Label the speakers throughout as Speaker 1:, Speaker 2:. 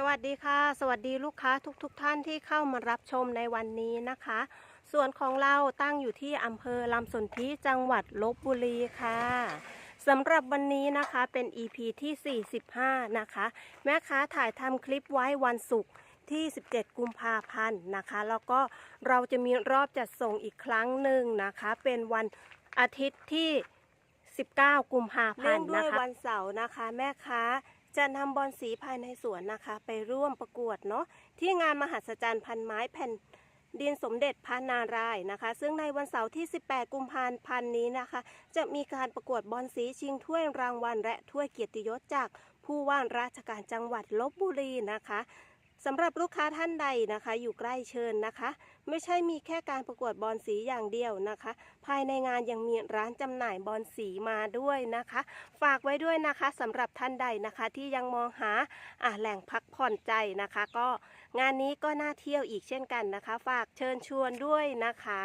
Speaker 1: สวัสดีค่ะ สวัสดีลูกค้าทุกๆทท่านที่เข้ามารับชมในวันนี้นะคะ ส่วนของเราตั้งอยู่ที่อำเภอลำสนธิจังหวัดลบบุรีค่ะสำหรับวันนี้นะคะเป็น EP ที่ 45 นะคะ แม่ค้าถ่ายทำคลิปไว้วันศุกร์ที่ 17 กุมภาพันธ์นะคะ แล้วก็เราจะมีรอบจัดส่งอีกครั้งหนึ่งนะคะ เป็นวันอาทิตย์ที่ 19 กุมภาพันธ์นะคะด้วยวันเสาร์นะคะ แม่ค้า จะนำบอลสีภายในสวนนะคะ ไปร่วมประกวดเนาะที่งานมหัศจรรย์พันไม้แผ่นดินสมเด็จพระนารายณ์นะคะ ซึ่งในวันเสาร์ที่ 18 กุมภาพันธ์นี้นะคะ จะมีการประกวดบอลสีชิงถ้วยรางวัล และถ้วยเกียรติยศจากผู้ว่าราชการจังหวัดลบบุรีนะคะ สำหรับลูกค้าท่านใดนะคะ อยู่ใกล้เชิญนะคะ ไม่ใช่มีแค่การประกวดบอลสีอย่างเดียวนะคะ ภายในงานยังมีร้านจำหน่ายบอลสีมาด้วยนะคะ ฝากไว้ด้วยนะคะสำหรับท่านใดนะคะที่ยังมองหาอะแหล่งพักผ่อนใจนะคะ ก็งานนี้ก็น่าเที่ยวอีกเช่นกันนะคะ ฝากเชิญชวนด้วยนะคะ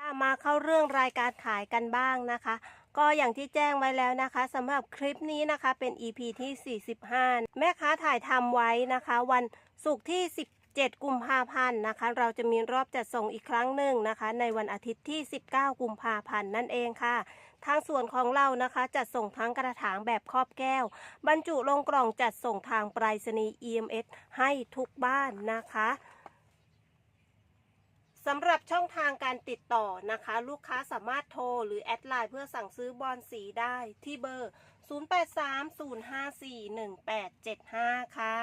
Speaker 1: อะมาเข้าเรื่องรายการขายกันบ้างนะคะ ก็อย่างที่แจ้งไว้แล้วนะคะสำหรับคลิปนี้นะคะเป็น EP ที่ 45 แม่ค้าถ่ายทำไว้นะคะ วันศุกร์ที่ 17 กุมภาพันธ์นะคะ เราจะมีรอบจัดส่งอีกครั้งหนึ่งนะคะ ในวันอาทิตย์ที่ 19 กุมภาพันธ์นั่นเองค่ะทางส่วนของเรานะคะจัดส่งทั้งกระถางแบบครอบแก้ว บรรจุลงกล่องจัดส่งทางไปรษณีย์ EMS ให้ทุกบ้านนะคะ สำหรับช่องทางการติดต่อนะคะ ลูกค้าสามารถโทรหรือแอดไลน์เพื่อสั่งซื้อบอลสีได้ที่เบอร์ 0830541875 ค่ะ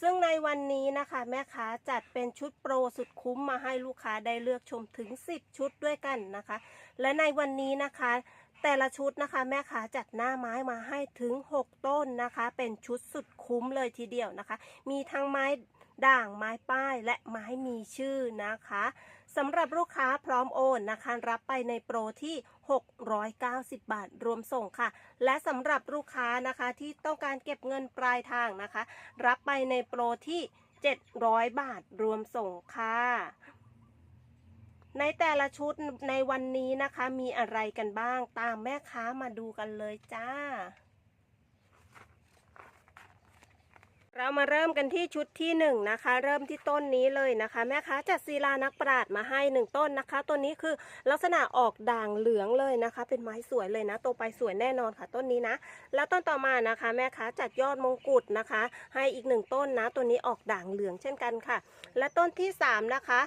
Speaker 1: ซึ่งในวันนี้นะคะ แม่ค้าจัดเป็นชุดโปรสุดคุ้มมาให้ลูกค้าได้เลือกชมถึง 10 ชุดด้วยกันนะคะ และในวันนี้นะคะแต่ละชุดนะคะแม่ค้าจัดหน้าไม้มาให้ถึง 6 ต้นนะคะ เป็นชุดสุดคุ้มเลยทีเดียวนะคะ มีทั้งไม้ ด่างไม้ป้ายและไม้มีชื่อนะคะสำหรับลูกค้าพร้อมโอนนะคะรับไปในโปรที่ 690 บาทรวมส่งค่ะ และสำหรับลูกค้านะคะที่ต้องการเก็บเงินปลายทางนะคะ รับไปในโปรที่ 700 บาทรวมส่งค่ะในแต่ละชุดในวันนี้นะคะมีอะไรกันบ้างตามแม่ค้ามาดูกันเลยจ้า เรามาเริ่มกันที่ชุดที่หนึ่งนะคะ เริ่มที่ต้นนี้เลยนะคะ แม่ค้าจัดศิลานักปราดมาให้หนึ่งต้นนะคะต้นนี้คือลักษณะออกด่างเหลืองเลยนะคะ เป็นไม้สวยเลยนะโตไปสวยแน่นอนค่ะต้นนี้นะ แล้วต้นต่อมานะคะ แม่ค้าจัดยอดมงกุฎนะคะ ให้อีกหนึ่งต้นนะ ตัวนี้ออกด่างเหลืองเช่นกันค่ะ และต้นที่สามนะคะ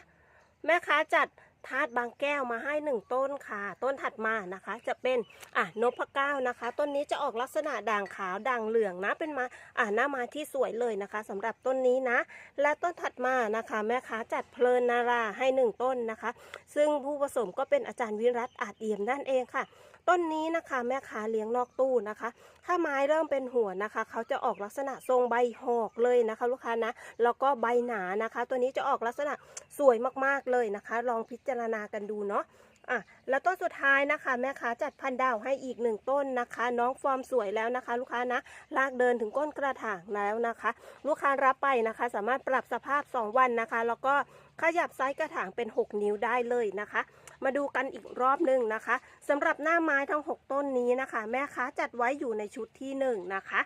Speaker 1: แม่ค้าจัด ธาตุบางแก้วมาให้หนึ่งต้นค่ะ ต้นถัดมานะคะ จะเป็นอะนพเก้านะคะ ต้นนี้จะออกลักษณะด่างขาวด่างเหลืองนะเป็นมาอะหน้ามาที่สวยเลยนะคะสำหรับต้นนี้นะ และต้นถัดมานะคะ แม่ค้าจัดเพลินนาราให้หนึ่งต้นนะคะ ซึ่งผู้ผสมก็เป็นอาจารย์วิรัตอาจเอี่ยมนั่นเองค่ะ ต้นนี้นะคะแม่ค้าเลี้ยงนอกตู้นะคะ ถ้าไม้เริ่มเป็นหัวนะคะ เขาจะออกลักษณะทรงใบหอกเลยนะคะ ลูกค้านะแล้วก็ใบหนานะคะ ตัวนี้จะออกลักษณะสวยมากๆเลยนะคะ ลองพิจารณากันดูเนาะ อะแล้วต้นสุดท้ายนะคะแม่ค้าจัดพันดาวให้อีกหนึ่งต้นนะคะ น้องฟอร์มสวยแล้วนะคะ ลูกค้านะลากเดินถึงก้นกระถางแล้วนะคะ ลูกค้ารับไปนะคะ สามารถปรับสภาพ 2 วันนะคะ แล้วก็ขยับไซส์กระถางเป็น 6 นิ้วได้เลยนะคะ มาดูกันอีกรอบหนึ่งนะคะสำหรับหน้าไม้ทั้ง 6 ต้นนี้นะคะ แม่ค้าจัดไว้อยู่ในชุดที่ 1 นะคะ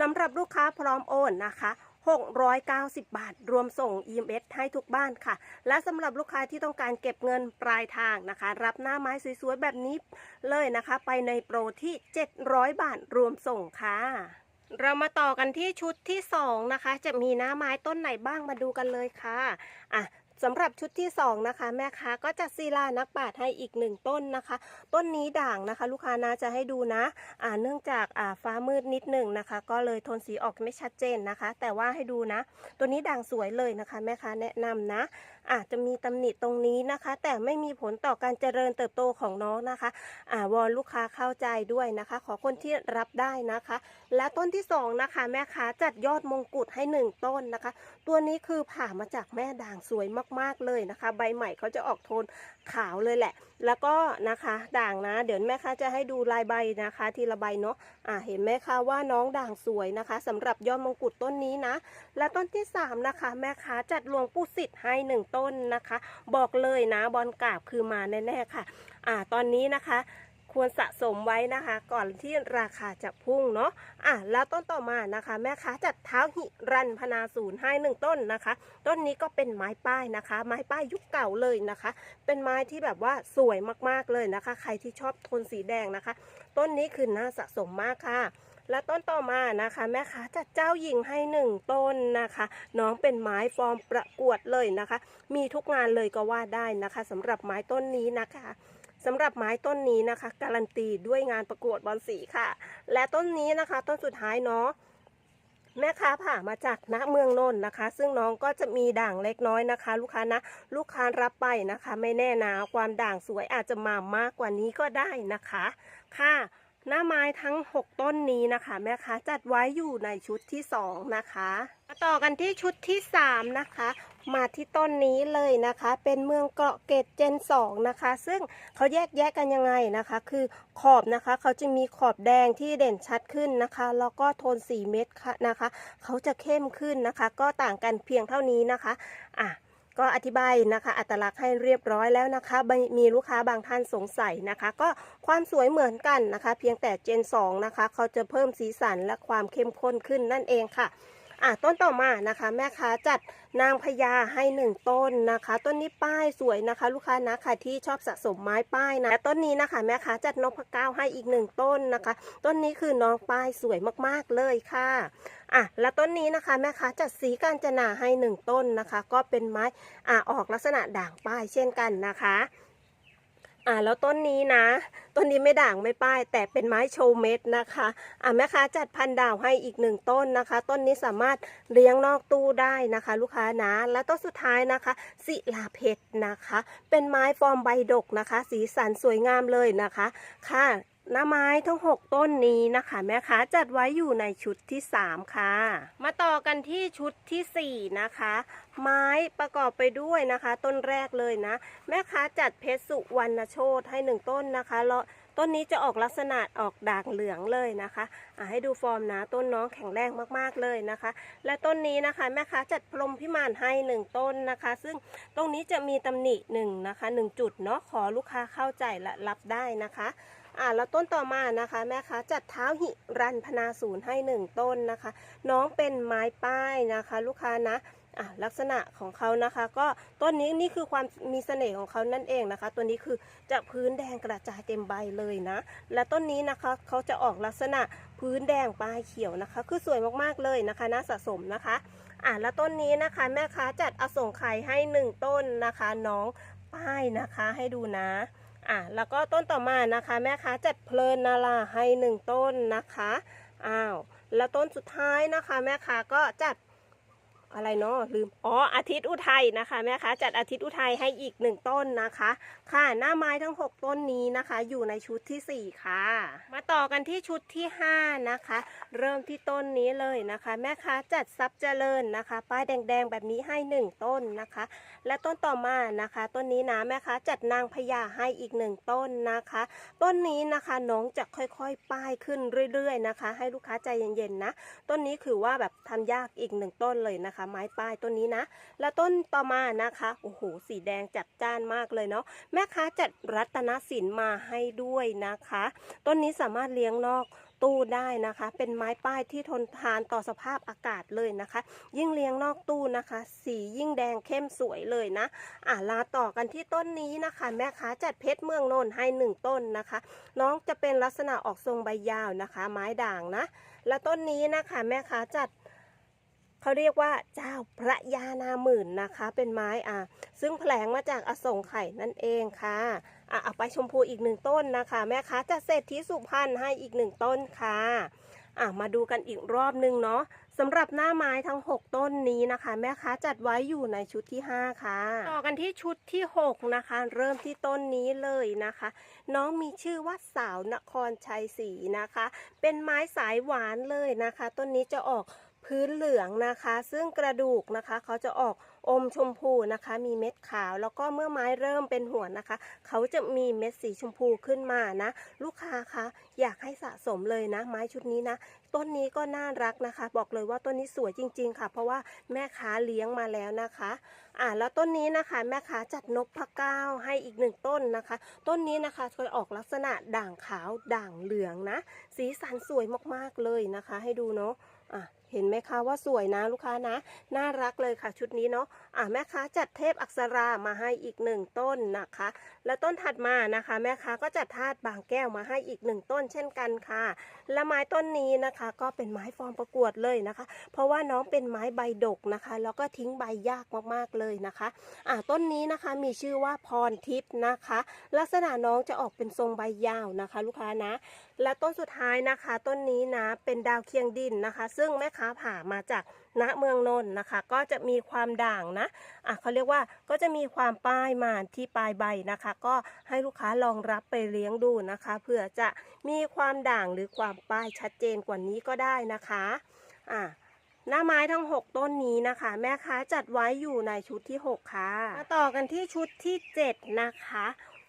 Speaker 1: สำหรับลูกค้าพร้อมโอนนะคะ 690 บาท รวมส่ง EMS ให้ทุกบ้านค่ะ และสำหรับลูกค้าที่ต้องการเก็บเงินปลายทางนะคะ รับหน้าไม้สวยๆ แบบนี้เลยนะคะ ไปในโปรที่ 700 บาท รวมส่งค่ะเรามาต่อกันที่ชุดที่ 2 นะคะ จะมีหน้าไม้ต้นไหนบ้างมาดูกันเลยค่ะ อะ สำหรับชุดที่ 2 นะคะ แม่ค้าก็จะซีลานักปาดให้อีกหนึ่งต้นนะคะ ต้นนี้ด่างนะคะ ลูกค้าน่าจะให้ดูนะอ่าเนื่องจากอ่าฟ้ามืดนิดหนึ่งนะคะ ก็เลยโทนสีออกไม่ชัดเจนนะคะ แต่ว่าให้ดูนะ ตัวนี้ด่างสวยเลยนะคะ แม่ค้าแนะนำนะ อาจจะมีตำหนิตรงนี้นะคะ แต่ไม่มีผลต่อการเจริญเติบโตของน้องนะคะอ่าวอนลูกค้าเข้าใจด้วยนะคะ ขอคนที่รับได้นะคะ และต้นที่สองนะคะแม่ค้าจัดยอดมงกุฎให้หนึ่งต้นนะคะ ตัวนี้คือผ่ามาจากแม่ด่างสวยมากๆเลยนะคะ ใบใหม่เขาจะออกโทนขาวเลยแหละ แล้วก็นะคะด่างนะ เดี๋ยวแม่ค้าจะให้ดูลายใบนะคะ ทีละใบเนาะอ่าเห็นไหมคะว่าน้องด่างสวยนะคะสำหรับยอดมงกุฎต้นนี้นะ และต้นที่สามนะคะ แม่ค้าจัดหลวงปู่สิทธิ์ให้หนึ่งต้นนะคะ บอกเลยนะบอลกาบคือมาแน่ๆค่ะอ่าตอนนี้นะคะ ควรสะสมไว้นะคะ ก่อนที่ราคาจะพุ่งเนาะอะแล้วต้นต่อมานะคะ แม่ค้าจัดเท้าหิรันพนาศูนย์ให้หนึ่งต้นนะคะ ต้นนี้ก็เป็นไม้ป้ายนะคะ ไม้ป้ายยุคเก่าเลยนะคะ เป็นไม้ที่แบบว่าสวยมากๆเลยนะคะ ใครที่ชอบโทนสีแดงนะคะ ต้นนี้คือน่าสะสมมากค่ะและต้นต่อมานะคะ แม่ค้าจัดเจ้าหญิงให้หนึ่งต้นนะคะ น้องเป็นไม้ฟอร์มประกวดเลยนะคะ มีทุกงานเลยก็ว่าได้นะคะสำหรับไม้ต้นนี้นะคะ สำหรับไม้ต้นนี้นะคะ การันตีด้วยงานประกวดบอลสีค่ะ และต้นนี้นะคะ ต้นสุดท้ายเนาะแม่ค้าผ่ามาจากณเมืองนนท์นะคะ ซึ่งน้องก็จะมีด่างเล็กน้อยนะคะ ลูกค้านะลูกค้ารับไปนะคะ ไม่แน่นะความด่างสวยอาจจะมามากกว่านี้ก็ได้นะคะ ค่ะ หน้าไม้ทั้ง 6 ต้นนี้นะคะ แม่ค้าจัดไว้อยู่ในชุดที่ 2 นะคะมาต่อกันที่ชุดที่ 3 นะคะ มาที่ต้นนี้เลยนะคะ เป็นเมืองเกาะเกตเจน 2 นะคะ ซึ่งเขาแยกแยกกันยังไงนะคะ คือขอบนะคะเขาจะมีขอบแดงที่เด่นชัดขึ้นนะคะ แล้วก็โทน4เม็ดค่ะนะคะ เขาจะเข้มขึ้นนะคะ ก็ต่างกันเพียงเท่านี้นะคะอะก็อธิบายนะคะ อัตลักษณ์ให้เรียบร้อยแล้วนะคะ มีลูกค้าบางท่านสงสัยนะคะ ก็ความสวยเหมือนกันนะคะ เพียงแต่เจน 2 นะคะ เขาจะเพิ่มสีสันและความเข้มข้นขึ้นนั่นเองค่ะ อะต้นต่อมานะคะ แม่ค้าจัดนางพญาให้หนึ่งต้นนะคะ ต้นนี้ป้ายสวยนะคะ ลูกค้านะคะที่ชอบสะสมไม้ป้ายนะและต้นนี้นะคะ แม่ค้าจัดนกพเก้าให้อีกหนึ่งต้นนะคะ ต้นนี้คือน้องป้ายสวยมากๆเลยค่ะอะแล้วต้นนี้นะคะแม่ค้าจัดสีกาญจนาให้หนึ่งต้นนะคะ ก็เป็นไม้อะออกลักษณะด่างป้ายเช่นกันนะคะ อ่าแล้วต้นนี้นะ ต้นนี้ไม่ด่างไม่ป้าย แต่เป็นไม้โชว์เม็ดนะคะอ่าแม่ค้าจัดพันดาวให้อีกหนึ่งต้นนะคะ ต้นนี้สามารถเลี้ยงนอกตู้ได้นะคะ ลูกค้านะ และต้นสุดท้ายนะคะ สิลาเพชรนะคะ เป็นไม้ฟอร์มใบดกนะคะ สีสันสวยงามเลยนะคะค่ะ หน้าไม้ทั้ง 6 ต้นนี้นะคะแม่ค้าจัดไว้อยู่ในชุดที่ 3 ค่ะ มาต่อกันที่ชุดทีสี่4 นะคะ ไม้ประกอบไปด้วยนะคะ ต้นแรกเลยนะ แม่ค้าจัดเพชรสุวรรณโชตให้หนึ่งต้นนะคะแล้วต้นนี้จะออกลักษณะออกด่างเหลืองเลยนะคะะให้ดูฟอร์มนะ ต้นน้องแข็งแรงมากๆเลยนะคะ และต้นนี้นะคะแม่ค้าจัดพรมพิมานให้หนึ่งต้นนะคะ ซึ่งตรงนี้จะมีตำหนิหนึ่งนะคะหนึ่งจุดเนาะขอลูกค้าเข้าใจและรับได้นะคะ อ่าแล้วต้นต่อมานะคะแม่ค้าจัดเท้าหิรันพนาศูนย์ให้หนึ่งต้นนะคะ น้องเป็นไม้ป้ายนะคะ ลูกค้านะอะลักษณะของเขานะคะ ก็ต้นนี้นี่คือความมีเสน่ห์ของเขานั่นเองนะคะ ตัวนี้คือจะพื้นแดงกระจายเต็มใบเลยนะ และต้นนี้นะคะเขาจะออกลักษณะพื้นแดงปลายเขียวนะคะ คือสวยมากๆเลยนะคะน่าสะสมนะคะอะแล้วต้นนี้นะคะแม่ค้าจัดอสงไข่ให้หนึ่งต้นนะคะ น้องป้ายนะคะให้ดูนะ อะแล้วก็ต้นต่อมานะคะ แม่ค้าจัดเพลินนาราให้หนึ่งต้นนะคะอ้าวแล้วต้นสุดท้ายนะคะ แม่ค้าก็จัด อะไรเนาะลืมอ๋ออาทิตย์อุทัยนะคะแม่ค้าจัดอาทิตย์อุทัยให้อีกหนึ่งต้นนะคะ ค่ะหน้าไม้ทั้ง 6 ต้นนี้นะคะ อยู่ในชุดทีสี่4 ค่ะ มาต่อกันที่ชุดที่ 5 นะคะ เริ่มที่ต้นนี้เลยนะคะ แม่ค้าจัดซับเจริญนะคะ ป้ายแดงๆแบบนี้ให้ 1 ต้นนะคะ และต้นต่อมานะคะ ต้นนี้นะแม่ค้าจัดนางพญาให้อีกหนึ่งต้นนะคะ ต้นนี้นะคะน้องจะค่อยๆ ป้ายขึ้นเรื่อย ๆ นะคะ ให้ลูกค้าใจเย็นๆนะต้นนี้คือว่าแบบทำยากอีกหนึ่งต้นเลยนะคะไม้ป้ายต้นนี้นะ แล้วต้นต่อมานะคะโอ้โหสีแดงจัดจ้านมากเลยเนาะแม่ค้าจัดรัตนสินมาให้ด้วยนะคะ ต้นนี้สามารถเลี้ยงนอกตู้ได้นะคะ เป็นไม้ป้ายที่ทนทานต่อสภาพอากาศเลยนะคะ ยิ่งเลี้ยงนอกตู้นะคะ สียิ่งแดงเข้มสวยเลยนะ อ่าลาต่อกันที่ต้นนี้นะคะ แม่ค้าจัดเพชรเมืองนนท์ให้หนึ่งต้นนะคะ น้องจะเป็นลักษณะออกทรงใบยาวนะคะ ไม้ด่างนะ และต้นนี้นะคะ แม่ค้าจัด เขาเรียกว่าเจ้าพระยานาหมื่นนะคะ เป็นไม้อ่าซึ่งแผลงมาจากอสงไข่นั่นเองค่ะอะเอาไปชมพูอีกหนึ่งต้นนะคะ แม่ค้าจัดเศรษฐีสุพรรณให้อีกหนึ่งต้นค่ะอะมาดูกันอีกรอบหนึงเนาะสำหรับหน้าไม้ทั้ง 6 ต้นนี้นะคะ แม่ค้าจัดไว้อยู่ในชุดที่ 5 ค่ะ ต่อกันที่ชุดที่ 6 นะคะ เริ่มที่ต้นนี้เลยนะคะ น้องมีชื่อว่าสาวนครชัยศรีนะคะ เป็นไม้สายหวานเลยนะคะ ต้นนี้จะออก พื้นเหลืองนะคะ ซึ่งกระดูกนะคะ เขาจะออกอมชมพูนะคะ มีเม็ดขาว แล้วก็เมื่อไม้เริ่มเป็นหัวนะคะ เขาจะมีเม็ดสีชมพูขึ้นมานะ ลูกค้าคะอยากให้สะสมเลยนะ ไม้ชุดนี้นะ ต้นนี้ก็น่ารักนะคะ บอกเลยว่าต้นนี้สวยจริง ๆ ค่ะ เพราะว่าแม่ค้าเลี้ยงมาแล้วนะคะ อ่าแล้วต้นนี้นะคะ แม่ค้าจัดนกพะเก้าให้อีกหนึ่งต้นนะคะ ต้นนี้นะคะจะออกลักษณะด่างขาวด่างเหลืองนะ สีสันสวยมากๆเลยนะคะ ให้ดูเนาะอะ เห็นไหมคะว่าสวยนะลูกค้านะ น่ารักเลยค่ะชุดนี้เนาะอะแม่ค้าจัดเทพอักษรามาให้อีกหนึ่งต้นนะคะ แล้วต้นถัดมานะคะ แม่ค้าก็จัดธาตุบางแก้วมาให้อีกหนึ่งต้นเช่นกันค่ะ และไม้ต้นนี้นะคะ ก็เป็นไม้ฟอร์มประกวดเลยนะคะ เพราะว่าน้องเป็นไม้ใบดกนะคะ แล้วก็ทิ้งใบยากมากๆเลยนะคะอ่าต้นนี้นะคะมีชื่อว่าพรทิพย์นะคะ ลักษณะน้องจะออกเป็นทรงใบยาวนะคะ ลูกค้านะ และต้นสุดท้ายนะคะ ต้นนี้นะเป็นดาวเคียงดินนะคะ ซึ่งแม่ค้าผ่ามาจากณเมืองนนท์นะคะ ก็จะมีความด่างนะอะเขาเรียกว่าก็จะมีความป้ายมาที่ปลายใบนะคะ ก็ให้ลูกค้าลองรับไปเลี้ยงดูนะคะเพื่อจะมีความด่างหรือความป้ายชัดเจนกว่านี้ก็ได้นะคะอะหน้าไม้ทั้ง 6 ต้นนี้นะคะ แม่ค้าจัดไว้อยู่ในชุดที่ 6 ค่ะ มาต่อกันที่ชุดที่ 7 นะคะ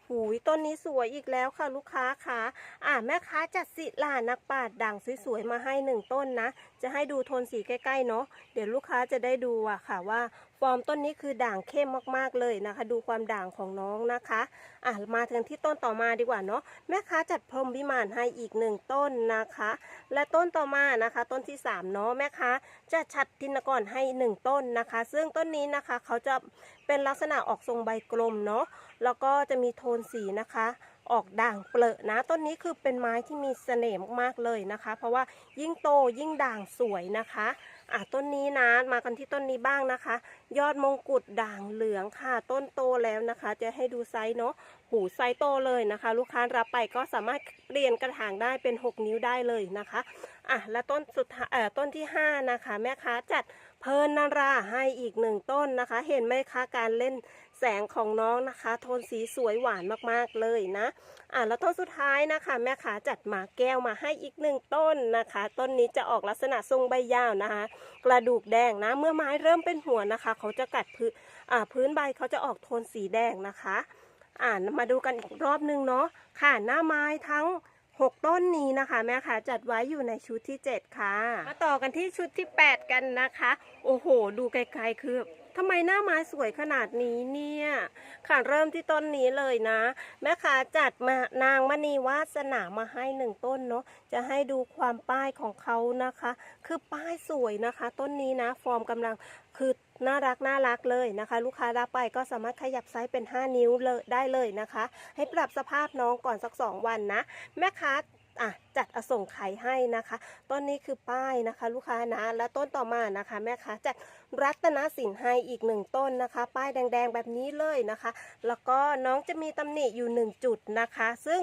Speaker 1: หูยต้นนี้สวยอีกแล้วค่ะลูกค้าค่ะอ่าแม่ค้าจัดสิลานักปราดด่างสวยๆมาให้หนึ่งต้นนะ จะให้ดูโทนสีใกล้ๆเนาะเดี๋ยวลูกค้าจะได้ดูอะค่ะว่า ฟอร์มต้นนี้คือด่างเข้มมากๆเลยนะคะ ดูความด่างของน้องนะคะอะมาถึงที่ต้นต่อมาดีกว่าเนาะแม่ค้าจัดพรมวิมานให้อีกหนึ่งต้นนะคะ และต้นต่อมานะคะ ต้นที่สามเนาะแม่ค้าจะชัดทินกรให้หนึ่งต้นนะคะ ซึ่งต้นนี้นะคะเขาจะเป็นลักษณะออกทรงใบกลมเนาะแล้วก็จะมีโทนสีนะคะออกด่างเปลอะนะต้นนี้คือเป็นไม้ที่มีเสน่ห์มากๆเลยนะคะ เพราะว่ายิ่งโตยิ่งด่างสวยนะคะ อะต้นนี้นะมากันที่ต้นนี้บ้างนะคะ ยอดมงกุฎด่างเหลืองค่ะ ต้นโตแล้วนะคะ จะให้ดูไซส์เนาะหูไซส์โตเลยนะคะ ลูกค้ารับไปก็สามารถเปลี่ยนกระถางได้เป็น 6 นิ้วได้เลยนะคะอะและต้นสุดท้ายเอ่อต้นที่ 5 นะคะ แม่ค้าจัดเพลินนาราให้อีกหนึ่งต้นนะคะ เห็นไหมคะการเล่น แสงของน้องนะคะ โทนสีสวยหวานมากๆเลยนะ อะแล้วต้นสุดท้ายนะคะ แม่ค้าจัดหมาแก้วมาให้อีกหนึ่งต้นนะคะ ต้นนี้จะออกลักษณะทรงใบยาวนะคะ กระดูกแดงนะ เมื่อไม้เริ่มเป็นหัวนะคะ เขาจะกัดพื้นอ่าพื้นใบเขาจะออกโทนสีแดงนะคะ อ่ามาดูกันอีกรอบนึงเนาะค่ะหน้าไม้ทั้ง6 ต้นนี้นะคะแม่คะจัดไว้อยู่ในชุดที่ 7 ค่ะ มาต่อกันที่ชุดที่ 8 กันนะคะ โอ้โห ดูไกลๆคือ ทำไมหน้าไม้สวยขนาดนี้เนี่ย ค่ะเริ่มที่ต้นนี้เลยนะ แม่ค้าจัดมานางมณีวาสนามาให้หนึ่งต้นเนาะ จะให้ดูความป้ายของเขานะคะ คือป้ายสวยนะคะ ต้นนี้นะ ฟอร์มกำลังคือน่ารักน่ารักเลยนะคะ ลูกค้ารับไปก็สามารถขยับไซส์เป็น 5 นิ้วเลยได้เลยนะคะ ให้ปรับสภาพน้องก่อนสัก 2 วันนะ แม่ค้า อะจัดอส่งไข่ให้นะคะ ต้นนี้คือป้ายนะคะ ลูกค้านะ และต้นต่อมานะคะ แม่ค้าจัดรัตนสินให้อีกหนึ่งต้นนะคะ ป้ายแดงๆแบบนี้เลยนะคะ แล้วก็น้องจะมีตำหนิอยู่หนึ่งจุดนะคะ ซึ่ง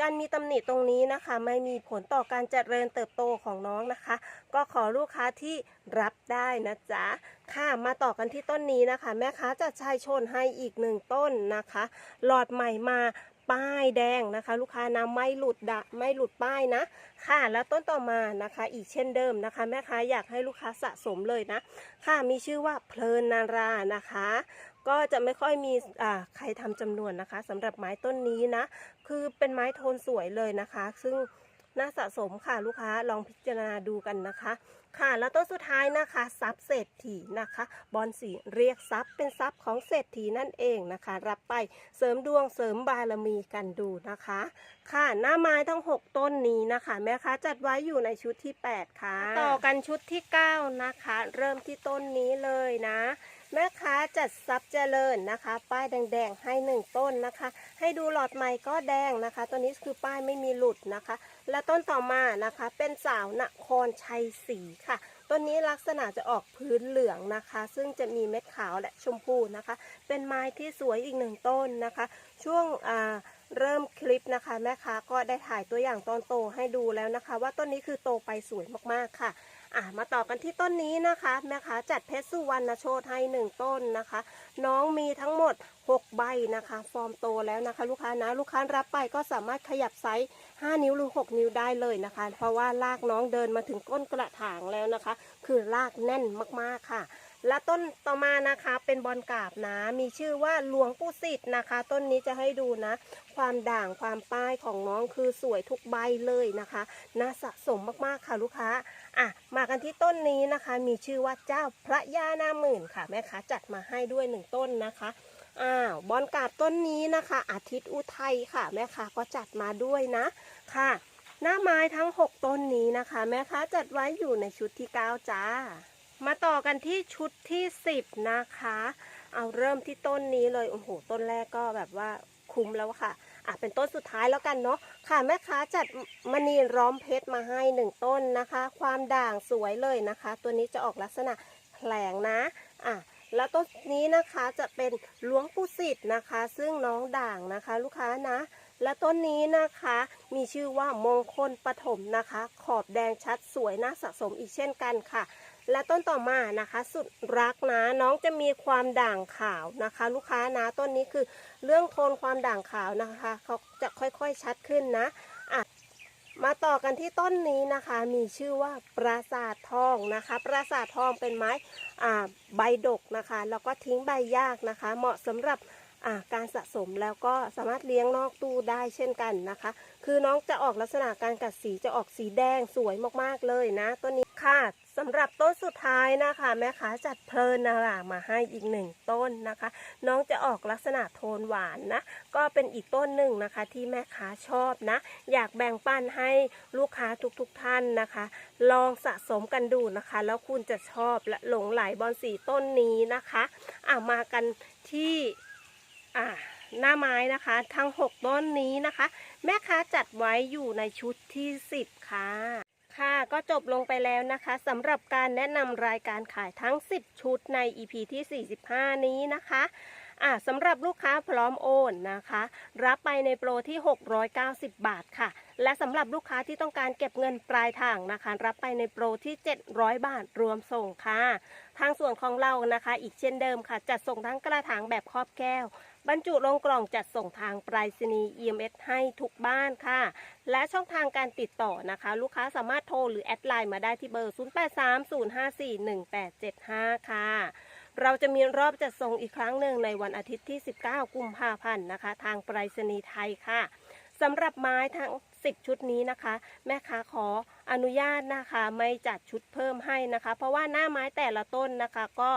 Speaker 1: การมีตำหนิตรงนี้นะคะ ไม่มีผลต่อการเจริญเติบโตของน้องนะคะ ก็ขอลูกค้าที่รับได้นะจ๊ะค่ะมาต่อกันที่ต้นนี้นะคะ แม่ค้าจัดชายชนให้อีกหนึ่งต้นนะคะ หลอดใหม่มา ป้ายแดงนะคะ ลูกค้านะไม่หลุดดะไม่หลุดป้ายนะ ค่ะแล้วต้นต่อมานะคะ อีกเช่นเดิมนะคะ แม่ค้าอยากให้ลูกค้าสะสมเลยนะ ค่ะมีชื่อว่าเพลินนารานะคะ ก็จะไม่ค่อยมีอ่าใครทำจำนวนนะคะสำหรับไม้ต้นนี้นะ คือเป็นไม้โทนสวยเลยนะคะ ซึ่งน่าสะสมค่ะลูกค้าลองพิจารณาดูกันนะคะ ค่ะ แล้วต้นสุดท้ายนะคะซับเศรษฐีนะคะ บอลสีเรียกทรัพย์เป็นทรัพย์ของเศรษฐีนั่นเองนะคะ รับไปเสริมดวงเสริมบารมีกันดูนะคะ ค่ะ หน้าไม้ทั้ง 6 ต้นนี้นะคะ แม่ค้าจัดไว้อยู่ในชุดที่ 8 ค่ะ ต่อกันชุดที่ 9 นะคะ เริ่มที่ต้นนี้เลยนะแม่ค้าจัดซับเจริญนะคะ ป้ายแดงๆให้หนึ่งต้นนะคะ ให้ดูหลอดใหม่ก็แดงนะคะ ตัวนี้คือป้ายไม่มีหลุดนะคะ และต้นต่อมานะคะเป็นสาวนครชัยศรีค่ะ ต้นนี้ลักษณะจะออกพื้นเหลืองนะคะ ซึ่งจะมีเม็ดขาวและชมพูนะคะ เป็นไม้ที่สวยอีกหนึ่งต้นนะคะ ช่วงเริ่มคลิปนะคะ แม่ค้าก็ได้ถ่ายตัวอย่างตอนโตให้ดูแล้วนะคะ ว่าต้นนี้คือโตไปสวยมากๆค่ะ อะมาต่อกันที่ต้นนี้นะคะแม่ค้าจัดเพชรสุวรรณโชตให้หนึ่งต้นนะคะ น้องมีทั้งหมด 6 ใบนะคะ ฟอร์มโตแล้วนะคะ ลูกค้านะลูกค้ารับไปก็สามารถขยับไซส์5นิ้วหรือ 6 นิ้วได้เลยนะคะ เพราะว่าลากน้องเดินมาถึงก้นกระถางแล้วนะคะ คือลากแน่นมากๆค่ะและต้นต่อมานะคะเป็นบอลกาบนะ มีชื่อว่าหลวงปู่สิทธิ์นะคะ ต้นนี้จะให้ดูนะ ความด่างความป้ายของน้องคือสวยทุกใบเลยนะคะ น่าสะสมมากๆค่ะลูกค้า อะมากันที่ต้นนี้นะคะ มีชื่อว่าเจ้าพระย่าหน้าหมื่นค่ะแม่ค้าจัดมาให้ด้วยหนึ่งต้นนะคะอ้าวบอลกาบต้นนี้นะคะ อาทิตย์อุทัยค่ะแม่ค้าก็จัดมาด้วยนะค่ะ หน้าไม้ทั้ง 6 ต้นนี้นะคะ แม่ค้าจัดไว้อยู่ในชุดที่ 9 จ้า มาต่อกันที่ชุดที่ 10 นะคะ เอาเริ่มที่ต้นนี้เลยโอ้โหต้นแรกก็แบบว่าคุ้มแล้วค่ะ อะเป็นต้นสุดท้ายแล้วกันเนาะค่ะแม่ค้าจัดมณีร้อมเพชรมาให้หนึ่งต้นนะคะ ความด่างสวยเลยนะคะ ตัวนี้จะออกลักษณะแผลงนะอะแล้วต้นนี้นะคะจะเป็นหลวงปู่สิทธิ์นะคะ ซึ่งน้องด่างนะคะ ลูกค้านะ และต้นนี้นะคะมีชื่อว่ามงคลปฐมนะคะ ขอบแดงชัดสวยน่าสะสมอีกเช่นกันค่ะ และต้นต่อมานะคะ สุดรักนะน้องจะมีความด่างขาวนะคะ ลูกค้านะต้นนี้คือเรื่องโทนความด่างขาวนะคะเขาจะค่อยๆชัดขึ้นนะอะมาต่อกันที่ต้นนี้นะคะ มีชื่อว่าปราสาททองนะคะ ปราสาททองเป็นไม้ใบดกนะคะ แล้วก็ทิ้งใบยากนะคะ เหมาะสำหรับ การสะสมแล้วก็สามารถเลี้ยงนอกตู้ได้เช่นกันนะคะ คือน้องจะออกลักษณะการกัดสีจะออกสีแดงสวยมากๆเลยนะต้นนี้ค่ะสำหรับต้นสุดท้ายนะคะแม่ค้าจัดเพลินนารามาให้อีกหนึ่งต้นนะคะ น้องจะออกลักษณะโทนหวานนะ ก็เป็นอีกต้นหนึ่งนะคะที่แม่ค้าชอบนะ อยากแบ่งปันให้ลูกค้าทุกๆท่านนะคะ ลองสะสมกันดูนะคะ แล้วคุณจะชอบและหลงไหลบอลสีต้นนี้นะคะอะมากันที่ อ่าหน้าไม้นะคะ ทั้ง 6 ต้นนี้นะคะ แม่ค้าจัดไว้อยู่ในชุดที่ 10 ค่ะ ค่ะก็จบลงไปแล้วนะคะสำหรับการแนะนำรายการขายทั้ง 10 ชุดใน EP ที่ 45 นี้นะคะอ่าสำหรับลูกค้าพร้อมโอนนะคะ รับไปในโปรที่ 690 บาทค่ะ และสำหรับลูกค้าที่ต้องการเก็บเงินปลายทางนะคะ รับไปในโปรที่ 700 บาทรวมส่งค่ะ ทางส่วนของเรานะคะ อีกเช่นเดิมค่ะ จัดส่งทั้งกระถางแบบครอบแก้ว บรรจุลงกล่องจัดส่งทางไปรษณีย์ EMS ให้ทุกบ้านค่ะ และช่องทางการติดต่อนะคะ ลูกค้าสามารถโทรหรือแอดไลน์มาได้ที่เบอร์ 0830541875 ค่ะ เราจะมีรอบจัดส่งอีกครั้งหนึ่งในวันอาทิตย์ที่ 19 กุมภาพันธ์นะคะ ทางไปรษณีย์ไทยค่ะสำหรับไม้ทั้ง 10 ชุดนี้นะคะ แม่ค้าขออนุญาตนะคะ ไม่จัดชุดเพิ่มให้นะคะ เพราะว่าหน้าไม้แต่ละต้นนะคะก็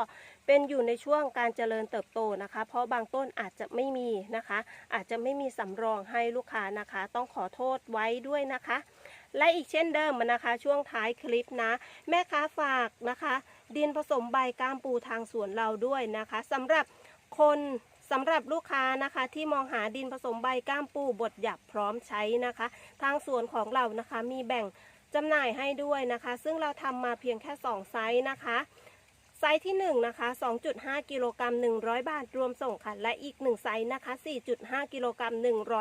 Speaker 1: เป็นอยู่ในช่วงการเจริญเติบโตนะคะ เพราะบางต้นอาจจะไม่มีนะคะ อาจจะไม่มีสำรองให้ลูกค้านะคะ ต้องขอโทษไว้ด้วยนะคะ และอีกเช่นเดิมนะคะช่วงท้ายคลิปนะ แม่ค้าฝากนะคะ ดินผสมใบก้ามปูทางสวนเราด้วยนะคะสำหรับคนสำหรับลูกค้านะคะที่มองหาดินผสมใบก้ามปูบดหยับพร้อมใช้นะคะ ทางสวนของเรานะคะมีแบ่งจำหน่ายให้ด้วยนะคะ ซึ่งเราทำมาเพียงแค่ 2 ไซส์นะคะ ไซส์ที่1นะคะ2.5กิโลกรัม100 บาท รวมส่งค่ะ และอีก 1 ไซส์นะคะ 4.5กิโลกรัม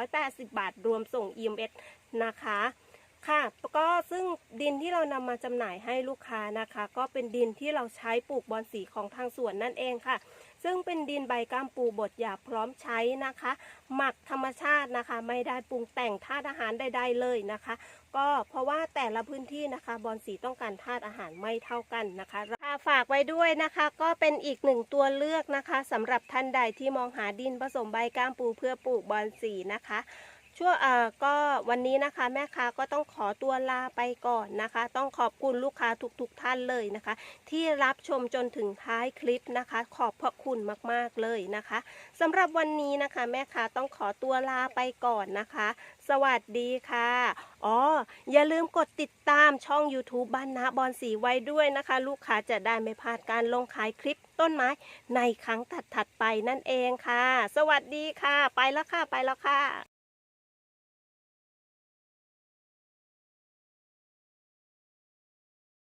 Speaker 1: 180 บาท รวมส่ง EMS นะคะ ค่ะ ก็ซึ่งดินที่เรานำมาจำหน่ายให้ลูกค้านะคะ ก็เป็นดินที่เราใช้ปลูกบอนสีของทางสวนนั่นเองค่ะ ซึ่งเป็นดินใบก้ามปูบดหยาบพร้อมใช้นะคะ หมักธรรมชาตินะคะ ไม่ได้ปรุงแต่งธาตุอาหารใดๆเลยนะคะ ก็เพราะว่าแต่ละพื้นที่นะคะ บอนสีต้องการธาตุอาหารไม่เท่ากันนะคะค่ะฝากไว้ด้วยนะคะ ก็เป็นอีกหนึ่งตัวเลือกนะคะสำหรับท่านใดที่มองหาดินผสมใบก้ามปูเพื่อปลูกบอนสีนะคะ ช่วงอ่อก็วันนี้นะคะ แม่ค้าก็ต้องขอตัวลาไปก่อนนะคะ ต้องขอบคุณลูกค้าทุกๆทท่านเลยนะคะ ที่รับชมจนถึงท้ายคลิปนะคะ ขอบพระคุณมากๆเลยนะคะสำหรับวันนี้นะคะ แม่ค้าต้องขอตัวลาไปก่อนนะคะ สวัสดีค่ะ อ๋อ อย่าลืมกดติดตามช่อง YouTube บ้านนาบอนสีไว้ด้วยนะคะ ลูกค้าจะได้ไม่พลาดการลงขายคลิปต้นไม้ในครั้งถัดๆไปนั่นเองค่ะ สวัสดีค่ะ ไปแล้วค่ะ ไปแล้วค่ะ